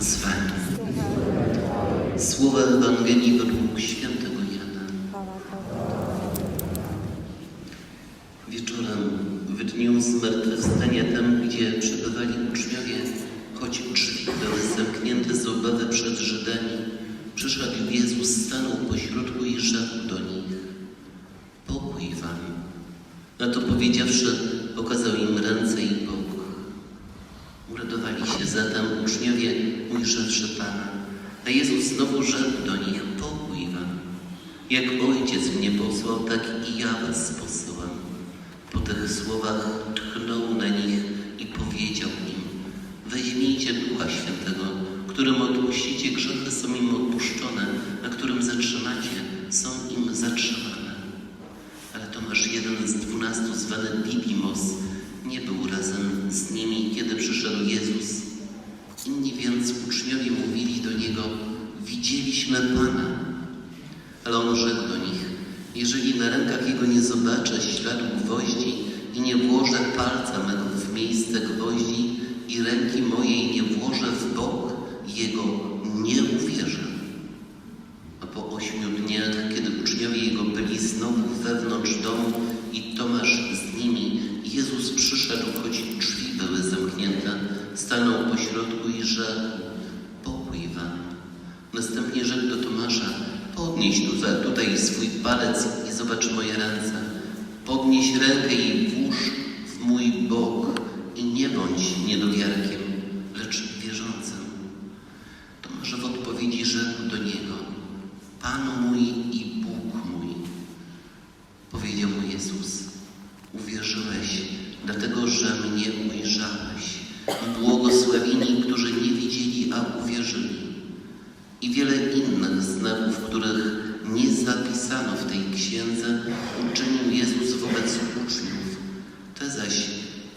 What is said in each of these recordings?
z Wami. Słowa Ewangelii według świętego Jana. Wieczorem, w dniu zmartwychwstania, tam gdzie przebywali uczniowie, choć drzwi były zamknięte z obawy przed Żydami, przyszedł Jezus, stanął pośrodku i rzekł do nich. Pokój Wam. Na to powiedziawszy, pokazał im ręce i bok. Uradowali się zatem uczniowie, ujrzawszy Pana. A Jezus znowu rzekł do nich, pokój wam. Jak Ojciec mnie posłał, tak i ja was posyłam. Po tych słowach tchnął na nich i powiedział im, weźmijcie Ducha Świętego, którym odpuścicie grzechy są im odpuszczone, a którym zatrzymacie, są im zatrzymane. Ale Tomasz, jeden z dwunastu, zwany Didymos, nie był razem z nimi, kiedy przyszedł Jezus. Inni więc uczniowie mówili do Niego, widzieliśmy Pana. Ale On rzekł do nich, jeżeli na rękach Jego nie zobaczę śladu gwoździ i nie włożę palca mego w miejsce gwoździ i ręki mojej nie włożę w bok Jego, nie uwierzę. A po ośmiu dniach, kiedy uczniowie Jego byli znowu wewnątrz domu i Tomasz z nimi, Jezus przyszedł, choć drzwi były zamknięte, stanął pośrodku i rzekł, pokój wam. Następnie rzekł do Tomasza, podnieś tutaj, tutaj swój palec i zobacz moje ręce. Podnieś rękę i włóż w mój bok i nie bądź niedowiarkiem, lecz wierzącym. Tomasz w odpowiedzi rzekł do niego, Pan mój i Bóg mój. Powiedział mu Jezus, uwierzyłeś, dlatego że mnie ujrzałeś. Błogosławieni, którzy nie widzieli, a uwierzyli. I wiele innych znaków, których nie zapisano w tej księdze, uczynił Jezus wobec uczniów. Te zaś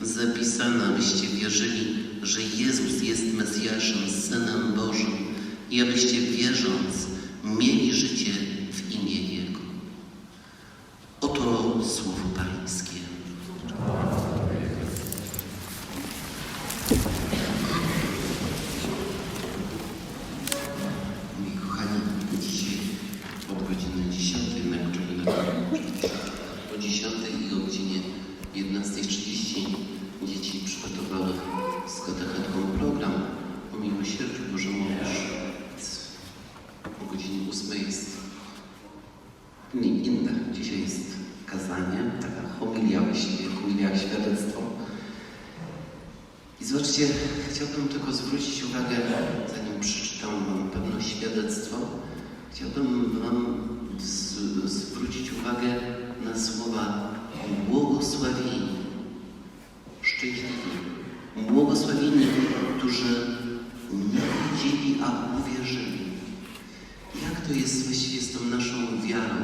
zapisane, abyście wierzyli, że Jezus jest Mesjaszem, Synem Bożym i abyście wierząc, mieli życie o 10 i o godzinie 11.30 dzieci przygotowały z katechetką program o miłosierdziu Bożemu już o godzinie 8 jest nie inne. Dzisiaj jest kazanie, taka homilia homilia świadectwo. I zobaczcie, chciałbym tylko zwrócić uwagę, zanim przeczytam Wam pewne świadectwo, chciałbym Wam zwrócić uwagę na słowa błogosławieni, szczęśliwi, błogosławieni, którzy nie widzieli, a uwierzyli. Jak to jest właściwie z tą naszą wiarą?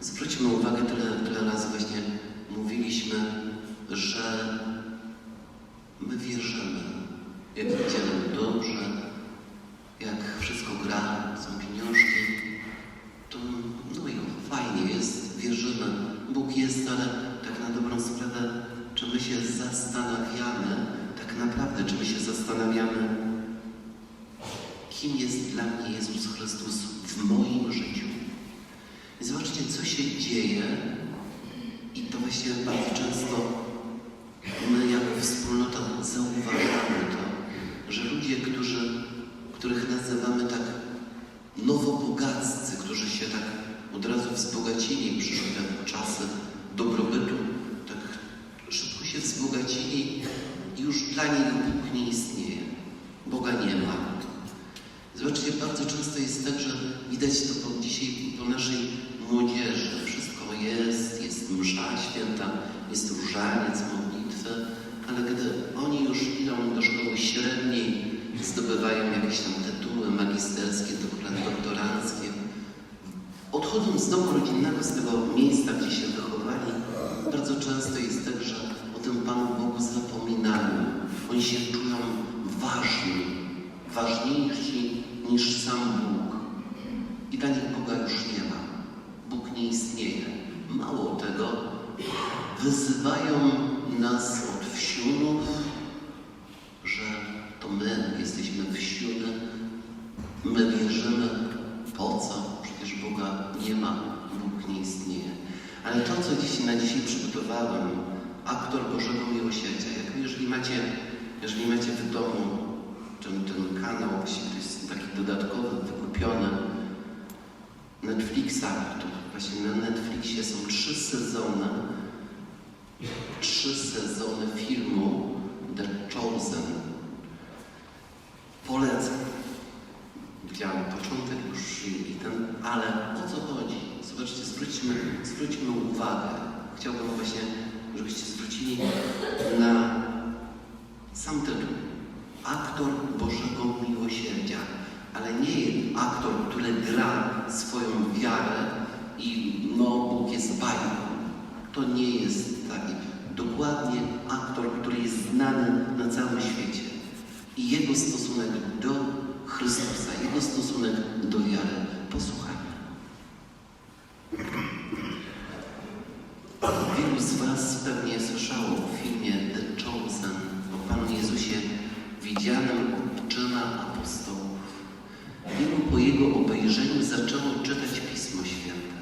Zwróćmy uwagę, tyle, tyle razy właśnie mówiliśmy, że my wierzymy. Jak idziemy dobrze, jak wszystko gra, są pieniążki, no i fajnie jest, wierzymy. Bóg jest, ale tak na dobrą sprawę, czy my się zastanawiamy, tak naprawdę, czy my się zastanawiamy, kim jest dla mnie Jezus Chrystus w moim życiu. I zobaczcie, co się dzieje i to właśnie bardzo często my jako wspólnota zauważamy to, że ludzie, którzy, których nazywamy tak nowobogaccy, którzy się tak od razu wzbogacili, przyszły te czasy dobrobytu, tak szybko się wzbogacili i już dla nich Bóg nie istnieje. Boga nie ma. Zobaczcie, bardzo często jest tak, że widać to po, dzisiaj po naszej młodzieży. Wszystko jest, jest msza święta, jest różaniec, modlitwy, ale gdy oni już idą do szkoły średniej, zdobywają jakieś tam tytuły magisterskie, doktora- doktoranckie, odchodzą z domu rodzinnego, z tego miejsca, gdzie się wychowali, bardzo często jest tak, że o tym Panu Bogu zapominają. Oni się czują ważni, ważniejsi niż sam Bóg. I dla nich Boga już nie ma. Bóg nie istnieje. Mało tego, wyzywają nas od wsiunów, że to my jesteśmy wsiuny, my wierzymy, po co? Przecież Boga nie ma, Bóg nie istnieje. Ale to, co dziś na dzisiaj przygotowałem, aktor Bożego Miłosierdzia. Jak jeżeli macie, jeżeli macie w domu ten, ten kanał, właściwie to jest taki dodatkowy, wykupiony Netflixa, to właśnie na Netflixie są trzy sezony, trzy sezony filmu The Chosen. Polecam. Widziałem początek już i, ten, ale o co chodzi? Zobaczcie, zwróćmy, zwróćmy uwagę. Chciałbym właśnie, żebyście zwrócili na sam tytuł. Aktor Bożego Miłosierdzia, ale nie aktor, który gra swoją wiarę i no Bóg jest bajką. To nie jest taki. Dokładnie aktor, który jest znany na całym świecie. I jego stosunek do Chrystusa, jego stosunek do wiary. Posłuchajmy. Wielu z Was pewnie słyszało o filmie The Chosen, o Panu Jezusie widzianym oczyma apostołów. Wielu po jego obejrzeniu zaczęło czytać Pismo Święte.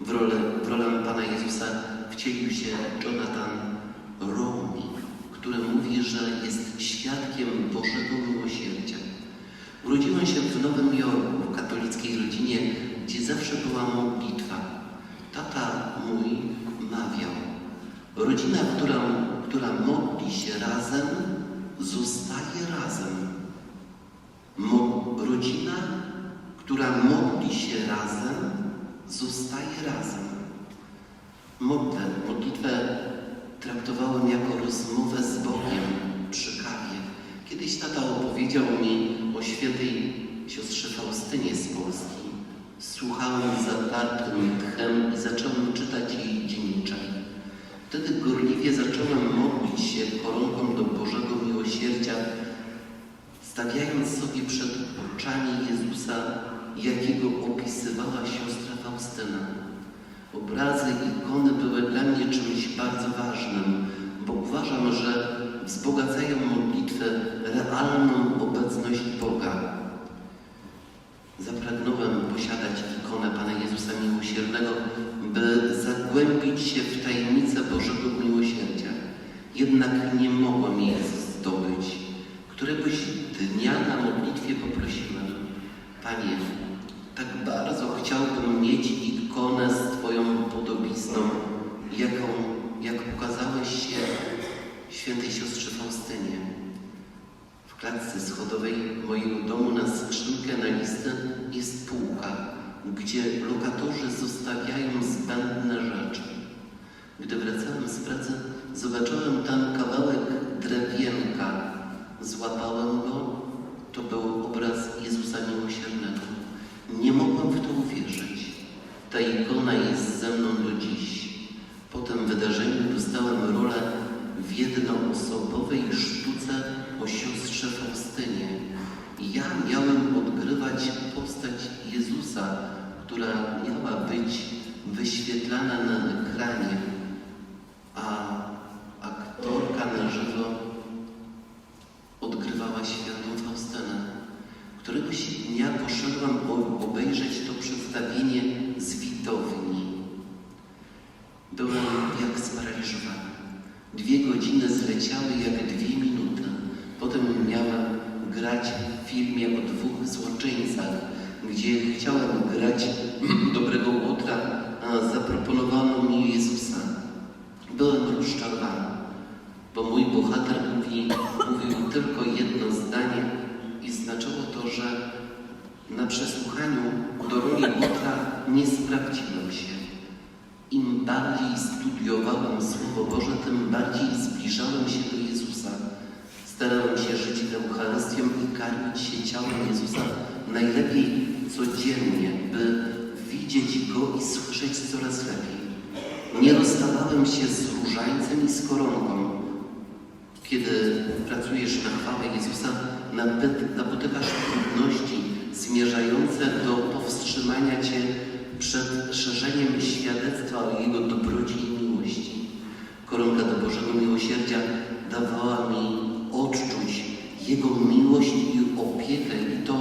W rolę, w rolę Pana Jezusa wcielił się Jonathan Romi, który mówi, że jest świadkiem Bożego Miłosierdzia. Urodziłem się w Nowym Jorku, w katolickiej rodzinie, gdzie zawsze była modlitwa. Tata mój mawiał, rodzina, która, która modli się razem, zostaje razem. Mo, rodzina, która modli się razem, zostaje razem. Modlę, modlitwę traktowałem jako rozmowę z Bogiem przy kawie. Kiedyś tata opowiedział mi o świętej siostrze Faustynie z Polski. Słuchałem zatartym tchem i zacząłem czytać jej dzienniczek. Wtedy gorliwie zacząłem modlić się koronką do Bożego Miłosierdzia, stawiając sobie przed oczami Jezusa, jakiego opisywała siostra Faustyna. Obrazy, ikony były dla mnie czymś bardzo ważnym, bo uważam, że wzbogacają modlitwę realną obecność Boga. Zapragnąłem posiadać ikonę Pana Jezusa Miłosiernego, by zagłębić się w tajemnicę Bożego Miłosierdzia. Jednak nie mogłem jej zdobyć. Któregoś dnia na modlitwie poprosiłem, Panie, tak bardzo chciałbym mieć ikonę z Twoją podobizną, jaką, jak pokazałeś się świętej siostrze Faustynie. W klatce schodowej mojego domu na skrzynkę na listę jest półka, gdzie lokatorzy zostawiają zbędne rzeczy. Gdy wracałem z pracy, zobaczyłem tam kawałek drewienka. Złapałem go. To był obraz Jezusa Miłosiernego. Nie mogłem w to uwierzyć. Ta ikona jest ze mną do dziś. Po tym wydarzeniu dostałem rolę w jednoosobowej sztuce o siostrze Faustynie. Ja miałem odgrywać postać Jezusa, która miała być wyświetlana na ekranie, a aktorka na żywo odgrywała świętą Faustynę. Któregoś dnia poszedłem o- obejrzeć to przedstawienie z widowni. Byłem jak sparaliżowany. Dwie godziny zleciały jak dwie minuty. Potem miałem grać w filmie o dwóch złoczyńcach, gdzie chciałem grać dobrego łotra, a zaproponowano mi Jezusa. Byłem rozczarowany, bo mój bohater mówi, mówił tylko jedno zdanie i znaczyło to, że na przesłuchaniu do roli łotra nie sprawdziłem się. Im bardziej studiowałem Słowo Boże, tym bardziej zbliżałem się do Jezusa. Starałem się żyć Eucharystią i karmić się ciałem Jezusa najlepiej codziennie, by widzieć Go i słyszeć coraz lepiej. Nie rozstawałem się z różańcem i z koronką. Kiedy pracujesz na chwałę Jezusa, napotykasz trudności zmierzające do powstrzymania Cię przed szerzeniem świadectwa o Jego dobroci i. Koronka do Bożego Miłosierdzia dawała mi odczuć Jego miłość i opiekę i to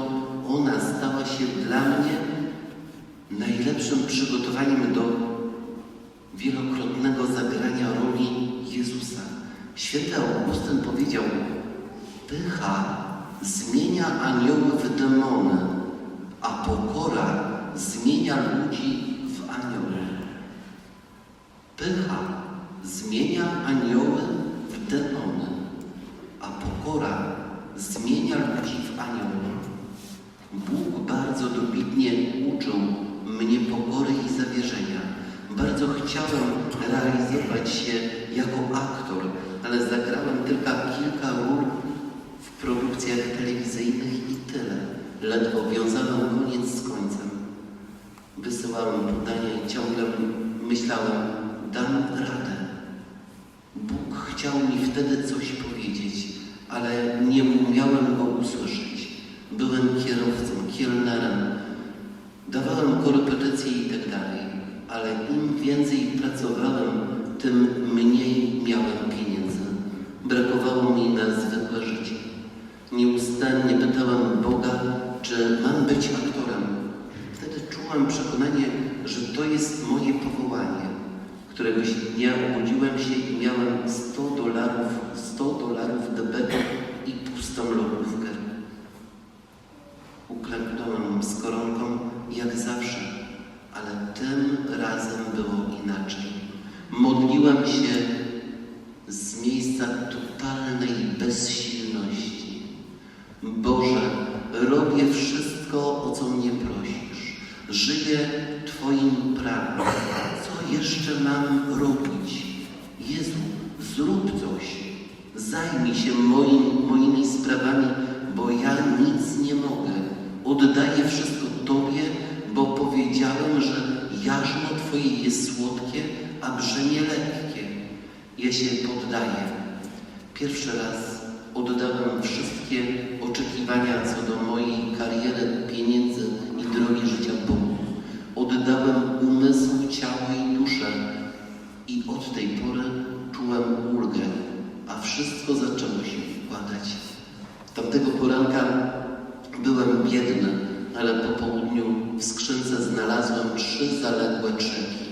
ona stała się dla mnie najlepszym przygotowaniem do wielokrotnego zagrania roli Jezusa Święty Augustyn powiedział, pycha zmienia anioły w demony, a pokora zmienia ludzi w anioły. Pycha zmienia anioły w demony, a pokora zmienia ludzi w anioły. Bóg bardzo dobitnie uczył mnie pokory i zawierzenia. Bardzo chciałem realizować się jako aktor, ale zagrałem tylko kilka ról w produkcjach telewizyjnych i tyle. Ledwo wiązałem koniec z końcem. Wysyłałem podania i ciągle myślałem, dam radę. Bóg chciał mi wtedy coś powiedzieć, ale nie umiałem go usłyszeć. Byłem kierowcą, kielnerem, dawałem korepetycje i tak dalej, ale im więcej pracowałem, tym mniej miałem pieniędzy. Brakowało mi na zwykłe życie. Nieustannie pytałem Boga, czy mam być aktorem. Wtedy czułem przekonanie, że to jest moje powołanie. Któregoś dnia obudziłem się i miałem 100 dolarów, 100 dolarów debetu i pustą lodówkę. Uklęknąłem z koronką jak zawsze, ale tym razem było inaczej. Modliłem się z miejsca totalnej bezsilności. Boże, robię wszystko, o co mnie prosisz. Żyję Twoim prawem. Co jeszcze mam robić? Jezu, zrób coś. Zajmij się moim, moimi sprawami, bo ja nic nie mogę. Oddaję wszystko Tobie, bo powiedziałem, że jarzmo Twoje jest słodkie, a brzemię lekkie. Ja się poddaję. Pierwszy raz oddałem wszystkie oczekiwania co do mojej kariery, pieniędzy i drogi życia Bogu. Oddałem umysł, ciało i duszę i od tej pory czułem ulgę, a wszystko zaczęło się układać. Tamtego poranka byłem biedny, ale po południu w skrzynce znalazłem trzy zaległe czeki.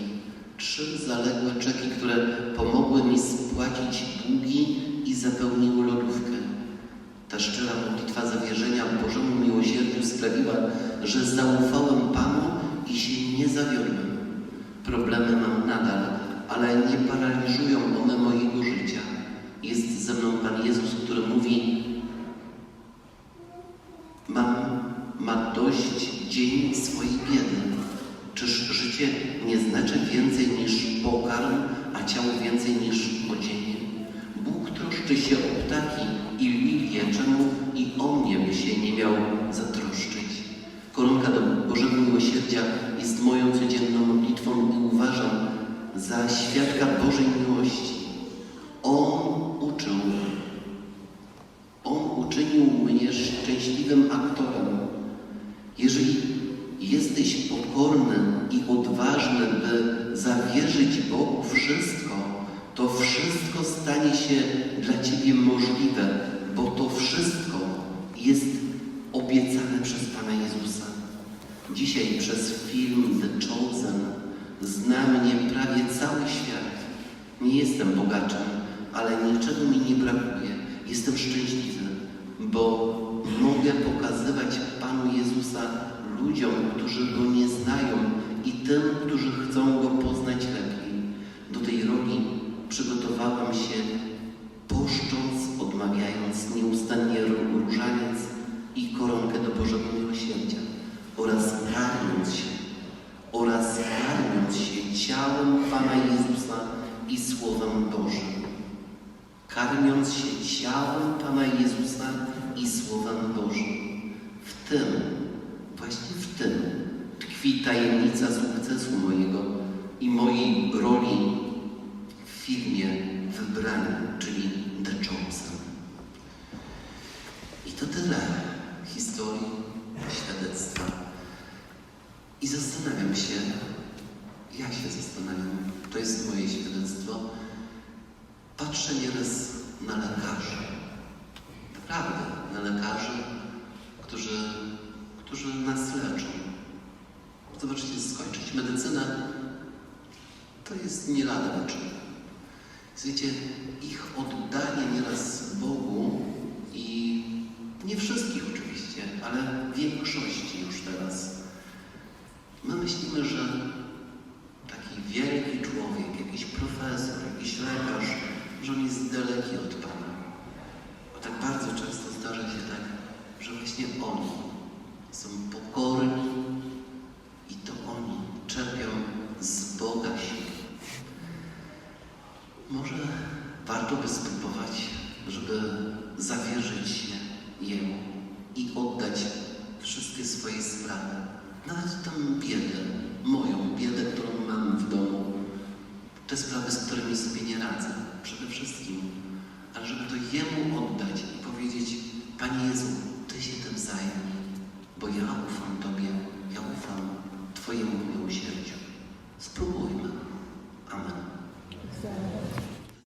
Trzy zaległe czeki, które pomogły mi spłacić długi i zapełniły lodówkę. Ta szczera modlitwa zawierzenia Bożemu miłosierdziu sprawiła, że zaufałem Panu i się nie zawiodłem. Problemy mam nadal, ale nie paraliżują one mojego życia. Jest ze mną Pan Jezus, który mówi: Mam, ma dość dzień swojej biedy. Czyż życie nie znaczy więcej niż pokarm, a ciało więcej niż odzienie? Bóg troszczy się o ptaki i lilie, czemu i o mnie by się nie miał zatroszczyć? Koronka do Bożego Miłosierdzia jest moją codzienną modlitwą i uważam za świadka Bożej miłości. On uczył, On uczynił mnie szczęśliwym aktorem. Jeżeli jesteś pokorny i odważny, by zawierzyć Bogu wszystko, to wszystko stanie się dla Ciebie możliwe, bo to wszystko jest obiecane przez Pana Jezusa. Dzisiaj przez film The Chosen zna mnie prawie cały świat. Nie jestem bogaczem, ale niczego mi nie brakuje. Jestem szczęśliwy, bo mogę pokazywać Panu Jezusa ludziom, którzy Go nie znają i tym, którzy chcą Go poznać lepiej. Do tej roli przygotowałam się poszcząc, odmawiając nieustannie różaniec i koronkę do Bożego Miłosierdzia oraz karmiąc się, oraz karmiąc się ciałem Pana Jezusa i Słowem Bożym. Karmiąc się ciałem Pana Jezusa i Słowem Bożym. W tym, właśnie w tym tkwi tajemnica sukcesu mojego i mojej roli w filmie Wybrani, czyli The Chosen. I to tyle historii, świadectwa. I zastanawiam się, ja się zastanawiam, to jest moje świadectwo, patrzę nieraz na lekarzy. Naprawdę, na lekarzy, którzy, którzy nas leczą. Zobaczcie, skończyć medycynę to jest nie lada wyczyn. Wiecie, ich oddanie nieraz Bogu i nie wszystkich oczywiście, ale większości już teraz. My myślimy, że taki wielki człowiek, jakiś profesor, jakiś lekarz, że on jest daleki od Pana. Bo tak bardzo często zdarza się tak, że właśnie oni są pokorni i to oni czerpią z Boga siłę. Może warto by spróbować, żeby zawierzyć się Jemu i oddać wszystkie swoje sprawy, nawet tą biedę, moją biedę, którą mam w domu, te sprawy, z którymi sobie nie radzę, przede wszystkim, ale żeby to Jemu oddać i powiedzieć, Panie Jezu, Ty się tym zajmij, bo ja ufam Tobie, ja ufam Twojemu miłosierdziu. Spróbujmy. Amen.